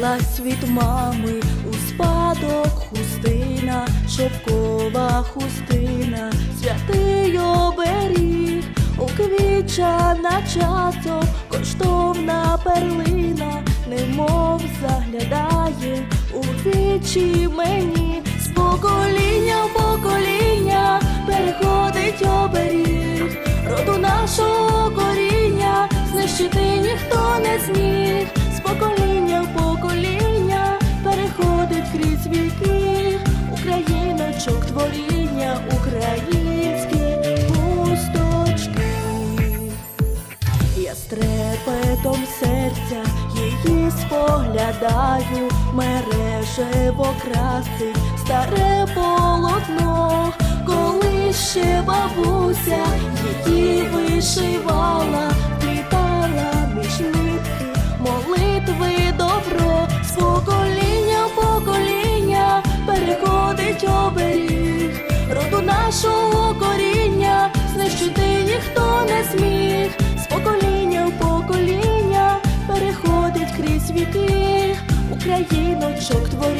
Дісталась від мами у спадок хустина, шовкова хустина, святий оберіг, уквічана часом, коштовна перлина, немов заглядає у вічі мені, творіння, українські пусточки. Я з трепетом серця її споглядаю, мережево красить старе полотно, коли ще бабуся її вишивала, нашого коріння знищити ніхто не зміг, з покоління в покоління переходить крізь віки, Україночок творіння,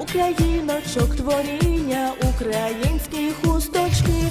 Україночок творіння, українські хусточки.